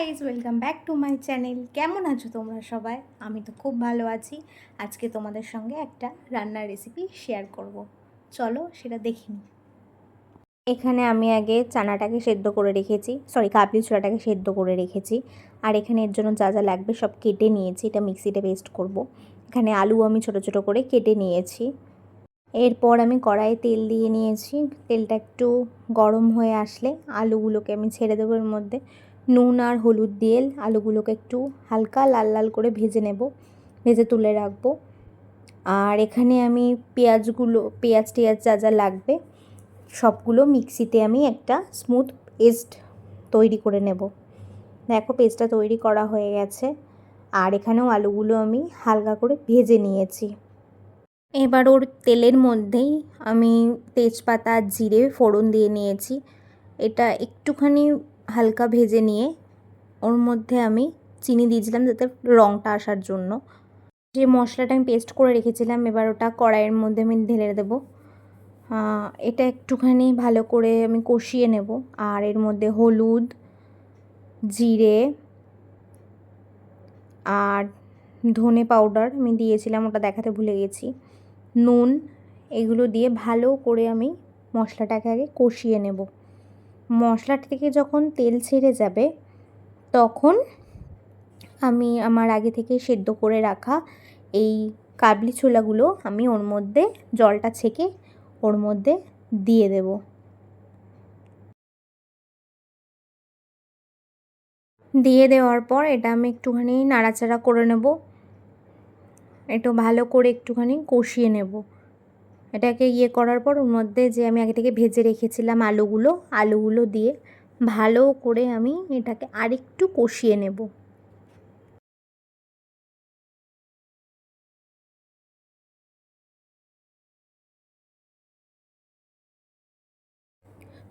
Guys welcome back to my channel কেমন আছো তোমরা সবাই? আমি তো খুব ভালো আছি। আজকে তোমাদের সঙ্গে একটা রান্নার রেসিপি শেয়ার করব। চলো সেটা দেখি এখানে আমি আগে চানাটাকে সেদ্ধ করে রেখেছি। সরি কাবলি ছোলাটাকে সেদ্ধ করে রেখেছি। আর এখানে এর জন্য যা যা লাগবে সব কেটে নিয়েছি। এটা মিক্সিতে পেস্ট করব। এখানে আলু আমি ছোট ছোট করে কেটে নিয়েছি। এরপর আমি কড়াইয়ে তেল দিয়ে নিয়েছি। তেলটা একটু গরম হয়ে আসলে আলুগুলোকে আমি ছেড়ে দেবো এর মধ্যে। নুন আর হলুদ দিয়ে আলুগুলোকে একটু হালকা লাল লাল করে ভেজে নেব, ভেজে তুলে রাখব। আর এখানে আমি পেঁয়াজগুলো, পেঁয়াজ টেয়াজ যা যা লাগবে, সবগুলো মিক্সিতে আমি একটা স্মুথ পেস্ট তৈরি করে নেব। দেখো, পেস্টটা তৈরি করা হয়ে গেছে। আর এখানেও আলুগুলো আমি হালকা করে ভেজে নিয়েছি। এবার ওর তেলের মধ্যেই আমি তেজপাতা, জিরে, ফোড়ন দিয়ে নিয়েছি। এটা একটুখানি হালকা ভেজে নিয়ে ওর মধ্যে আমি চিনি দিয়েছিলাম যাতে রঙটা আসার জন্য। যে মশলাটা আমি পেস্ট করে রেখেছিলাম, এবার ওটা কড়াইয়ের মধ্যে আমি ঢেলে দেবো। এটা একটুখানি ভালো করে আমি কষিয়ে নেব। আর এর মধ্যে হলুদ, জিরে আর ধনে পাউডার আমি দিয়েছিলাম, ওটা দেখাতে ভুলে গেছি। নুন, এগুলো দিয়ে ভালো করে আমি মশলাটাকে আগে কষিয়ে নেব। মশলাটা থেকে যখন তেল ছেড়ে যাবে, তখন আমি আমার আগে থেকে সেদ্ধ করে রাখা এই কাবলি ছোলাগুলো আমি ওর মধ্যে, জলটা ছেঁকে ওর মধ্যে দিয়ে দেব। দিয়ে দেওয়ার পর এটা আমি একটুখানি নাড়াচাড়া করে নেব। একটু ভালো করে একটুখানি কষিয়ে নেব। এটাকে ইয়ে করার পর ওর মধ্যে যে আমি আগে থেকে ভেজে রেখেছিলাম আলুগুলো আলুগুলো দিয়ে ভালো করে আমি এটাকে আরেকটু কষিয়ে নেব।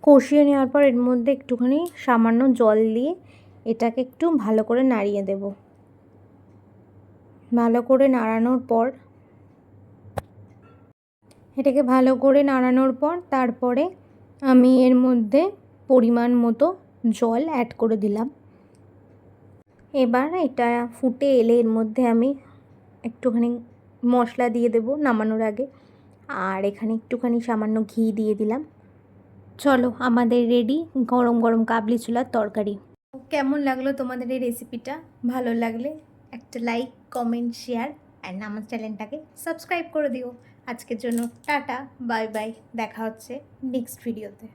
কষিয়ে নেওয়ার পর এর মধ্যে একটুখানি সামান্য জল দিয়ে এটাকে একটু ভালো করে নাড়িয়ে দেব। ভালো করে নাড়ানোর পর এটাকে ভালো করে নাড়ানোর পর তারপরে আমি এর মধ্যে পরিমাণ মতো জল অ্যাড করে দিলাম। এবার এটা ফুটে এলে এর মধ্যে আমি একটুখানি মশলা দিয়ে দেব নামানোর আগে। আর এখানে একটুখানি সামান্য ঘি দিয়ে দিলাম। চলো, আমাদের রেডি গরম গরম কাবলি চুলার তরকারি। কেমন লাগল তোমাদের এই রেসিপিটা ভালো লাগলে একটা লাইক কমেন্ট শেয়ার অ্যান্ড আমার চ্যানেলটাকে সাবস্ক্রাইব করে দিও। আজকের জন্য টাটা বাই বাই দেখা হচ্ছে নেক্সট ভিডিওতে